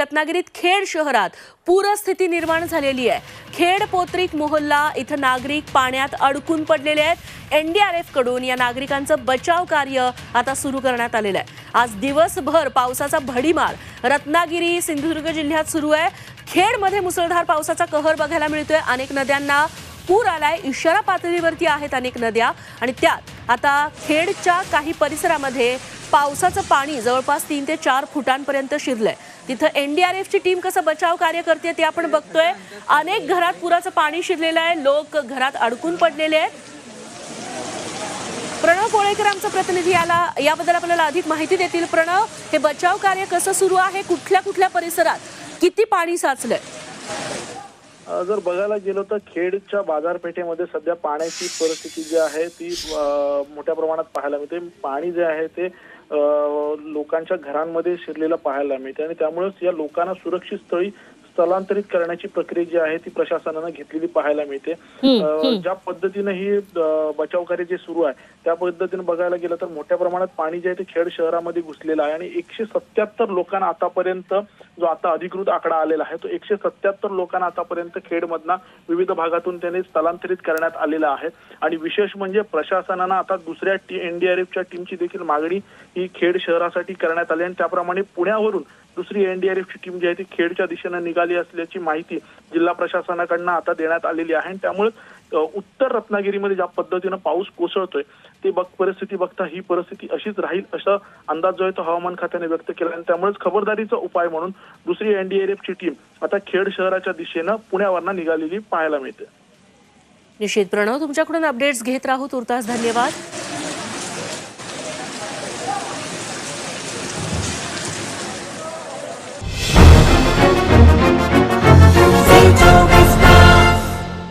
रत्नागिरीत खेड शहरात पूरस्थिती निर्माण झालेली आहे. खेड पोत्रिक मोहल्ला इथं नागरिक पाण्यात अडकून पडलेले आहेत. एनडीआरएफकडून या नागरिकांचं बचाव कार्य आता सुरू करण्यात आलेलं आहे. आज दिवसभर पावसाचा भडीमार रत्नागिरी सिंधुदुर्ग जिल्ह्यात सुरू आहे. खेडमध्ये मुसळधार पावसाचा कहर बघायला मिळतोय. अनेक नद्यांना पूर आलाय. इशारा पातळीवरती आहेत अनेक नद्या. आणि त्यात आता खेडच्या काही परिसरामध्ये पावसाचं पाणी जवळपास तीन ते चार फुटांपर्यंत शिरलंय. तिथं एनडीआरएफची टीम कसं बचाव कार्य करते ते आपण बघतोय. अनेक घरात पुराचं पाणी शिरलेलं आहे. लोक घरात अडकून पडलेले आहेत. प्रणव कोळेकर आमचा प्रतिनिधी आला. याबद्दल आपल्याला अधिक माहिती देतील प्रणव. हे बचाव कार्य कसं सुरू आहे? कुठल्या कुठल्या परिसरात किती पाणी साचलंय? जर बघायला गेलो तर खेडच्या बाजारपेठेमध्ये सध्या पाण्याची परिस्थिती जी आहे ती मोठ्या प्रमाणात पाहायला मिळते. पाणी जे आहे ते लोकांच्या घरांमध्ये शिरलेलं पाहायला मिळते आणि त्यामुळेच या लोकांना सुरक्षित स्थळी स्थलांतरित करण्याची प्रक्रिया जी आहे ती प्रशासनानं घेतलेली पाहायला मिळते. ज्या पद्धतीनं ही अ, बचाव कार्य जे सुरू आहे त्या पद्धतीनं बघायला गेलं तर मोठ्या प्रमाणात पाणी जे आहे ते खेड शहरामध्ये घुसलेलं आहे. आणि एकशे सत्याहत्तर लोकांना आतापर्यंत जो आता अधिकृत आकडा आलेला आहे तो एकशे सत्याहत्तर लोकांना आतापर्यंत खेडमधना विविध भागातून त्याने स्थलांतरित करण्यात आलेला आहे. आणि विशेष म्हणजे प्रशासनानं आता दुसऱ्या टी एनडीआरएफच्या टीमची देखील मागणी ही खेड शहरासाठी करण्यात आली आणि त्याप्रमाणे पुण्यावरून दुसरी एनडीआरएफची टीम जी आहे ती खेडच्या दिशेनं निघाली असल्याची माहिती जिल्हा प्रशासनाकडनं आता देण्यात आलेली आहे. आणि त्यामुळे उत्तर रत्नागिरीमध्ये ज्या पद्धतीनं पाऊस कोसळतोय ते बघ परिस्थिती बघता ही परिस्थिती अशीच राहील असा अंदाज जो आहे तो हवामान खात्याने व्यक्त केला. आणि त्यामुळेच खबरदारीचा उपाय म्हणून दुसरी एनडीआरएफची टीम आता खेड शहराच्या दिशेनं पुण्यावरनं निघालेली पाहायला मिळते. निश्चित. प्रणव तुमच्याकडून अपडेट्स घेत राहू तुर्तास. धन्यवाद.